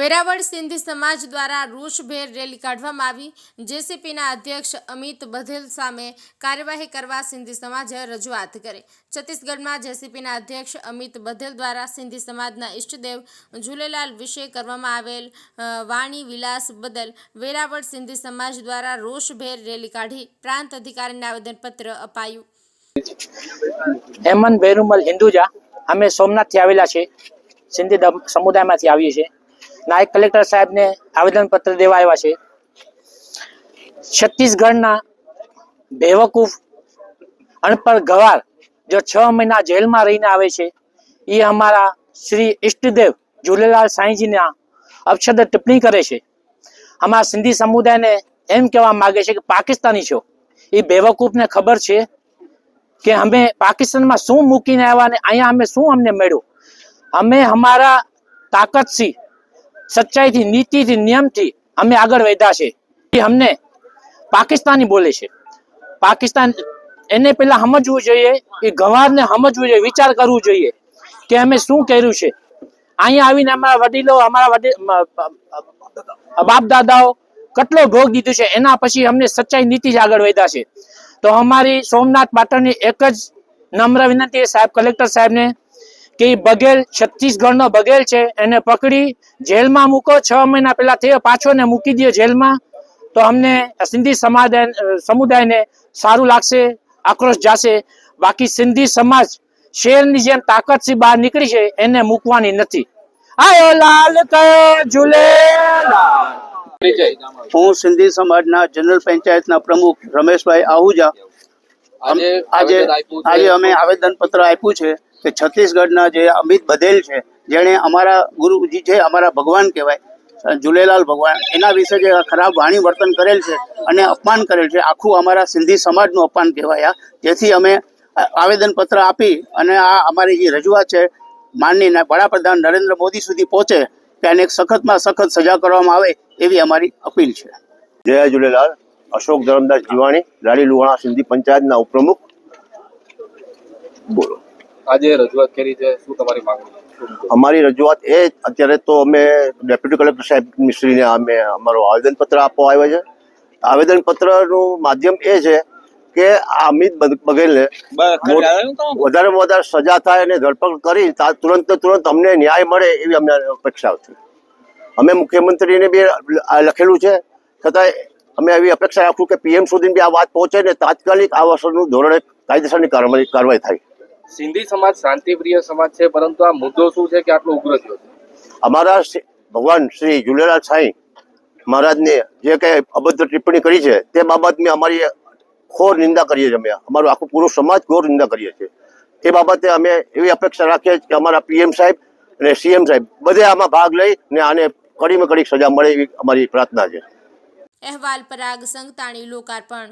વેરાવળ સિંધી સમાજ દ્વારા રોષભેર રેલી કાઢવામાં આવી. જેસીપીના અધ્યક્ષ અમિત બધેલ સામે કાર્યવાહી કરવા સિંધી સમાજે રજૂઆત કરી. છત્તીસગઢમાં જેસીપીના અધ્યક્ષ અમિત બધેલ દ્વારા સિંધી સમાજના ઇષ્ટદેવ ઝૂલેલાલ વિશે કરવામાં આવેલ વાણી વિલાસ બદલ વેરાવળ સિંધી સમાજ દ્વારા રોષભેર રેલી કાઢી પ્રાંત અધિકારીને આવેદનપત્ર અપાયું. હેમંત બેરુમલ હિન્દુજા અમે સોમનાથથી આવેલા છે સિંધી સમુદાયમાંથી આવીએ છીએ. નાયબ કલેક્ટર સાહેબને આવેદનપત્ર દેવા આવ્યા છે. છત્તીસગઢના બેવકૂફ અનપઢ ગવાર જો છ મહિના જેલમાં રહીને આવે છે એ અમારા શ્રી ઈષ્ટદેવ ઝૂલેલાલ સાંઈજીના અપશબ્દ ટિપ્પણી કરે છે. અમારા સિંધી સમુદાયને એમ કહેવા માગે છે કે પાકિસ્તાની છો. એ બેવકૂફને ખબર છે કે અમે પાકિસ્તાનમાં શું મૂકીને આવ્યા ને અહીંયા અમે શું અમને મળ્યું? અમે અમારા તાકાતથી સચ્ચાઈથી, નીતિથી, નિયમથી અમે આગળ વધ્યા છે. એ અમને પાકિસ્તાની બોલે છે. પાકિસ્તાન, એને પેલા સમજવું જોઈએ, એ ગવારને સમજવું જોઈએ, વિચાર કરવું જોઈએ કે અમે શું કર્યું છે. અહીંયા આવીને અમારા વડીલો, અમારા વડીલ બાપ દાદાઓ કેટલો ભોગ દીધું છે, એના પછી અમને સચ્ચાઈ નીતિ જ આગળ વધ્યા છે. તો અમારી સોમનાથ પાટણની એક જ નમ્ર વિનંતી સાહેબ, કલેક્ટર સાહેબને. કે બગેલ બઘેલ છત્તીસગઢનો બઘેલ છે એને પકડી જેલમાં મૂકો છ મહિના પહેલા થયો પાછો ને મૂકી દે જેલમાં. તો અમને સિંધી સમાજ સમુદાયને સારું લાગશે આક્રોશ જાશે. બાકી સિંધી સમાજ શેરની જેમ તાકાતથી બહાર નીકળી છે એને મૂકવાની નથી. આયો લાલ કયો ઝૂલેલાલ હું સિંધી સમાજના જનરલ પંચાયતના પ્રમુખ રમેશભાઈ આહુજા. આજે. આજે અમે આવેદન પત્ર આપ્યું છે. કે છત્તીસગઢના જે અમિત બધેલ છે, જેણે અમારા ગુરુજી છે, અમારા ભગવાન કહેવાય, ઝૂલેલાલ ભગવાન, એના વિશે જે ખરાબ વાણી વર્તન કરેલ છે અને અપમાન કરેલ છે, આખું અમારા સિંધી સમાજનું અપમાન કહેવાય આ. જેથી અમે આવેદન પત્ર આપી અને આ અમારી જે રજૂઆત છે, માનનીય વડાપ્રધાન નરેન્દ્ર મોદી સુધી પહોંચે, કે આને સખતમાં સખત સજા કરવામાં આવે, એવી અમારી અપીલ છે. જય ઝૂલેલાલ, અશોક ધરમદાસ જીવાણી લાડી લુહાણા સિંધી પંચાયતના ઉપપ્રમુખ. બોલો. આજે રજૂઆત કરી છે શું તમારી માંગણી અમારી રજૂઆત એ અત્યારે તો અમે ડેપ્યુટી કલેક્ટર સાહેબ મિશ્રીને અમે અમારું આવેદનપત્ર આપવા આવ્યા છે. આવેદનપત્રનું માધ્યમ એ છે કે આ અમિત બઘેલને વધારે વધારે સજા થાય અને ધરપકડ કરી તુરંત તુરંત અમને ન્યાય મળે એવી અમને અપેક્ષા હતી. અમે મુખ્યમંત્રીને બી લખેલું છે છતાંય અમે એવી અપેક્ષા રાખું કે પીએમ સુધી બી આ વાત પહોંચે ને તાત્કાલિક આ વર્ષનું ધોરણે કાયદેસરની કાર્યવાહી થાય. સિંધી સમાજ શાંતિપ્રિય સમાજ છે પરંતુ આ મુદ્દો શું છે કે આટલો ઉગ્ર થયો છે? અમારા ભગવાન શ્રી ઝૂલેલાલ સાંઈ મહારાજને જે કંઈ અભદ્ર ટિપ્પણી કરી છે તે બાબતની અમારી ઘોર નિંદા કરીએ છીએ અમે. અમારો આખો પૂરો સમાજ ઘોર નિંદા કરીએ છીએ. એ બાબતે અમે એવી અપેક્ષા રાખીએ છીએ કે અમારા પીએમ સાહેબ અને સીએમ સાહેબ બધે આમાં ભાગ લઈ ને આને કડીમાં કડી સજા મળે એવી અમારી પ્રાર્થના છે. અહેવાલ પરાગ સંગતાણી લોકાર્પણ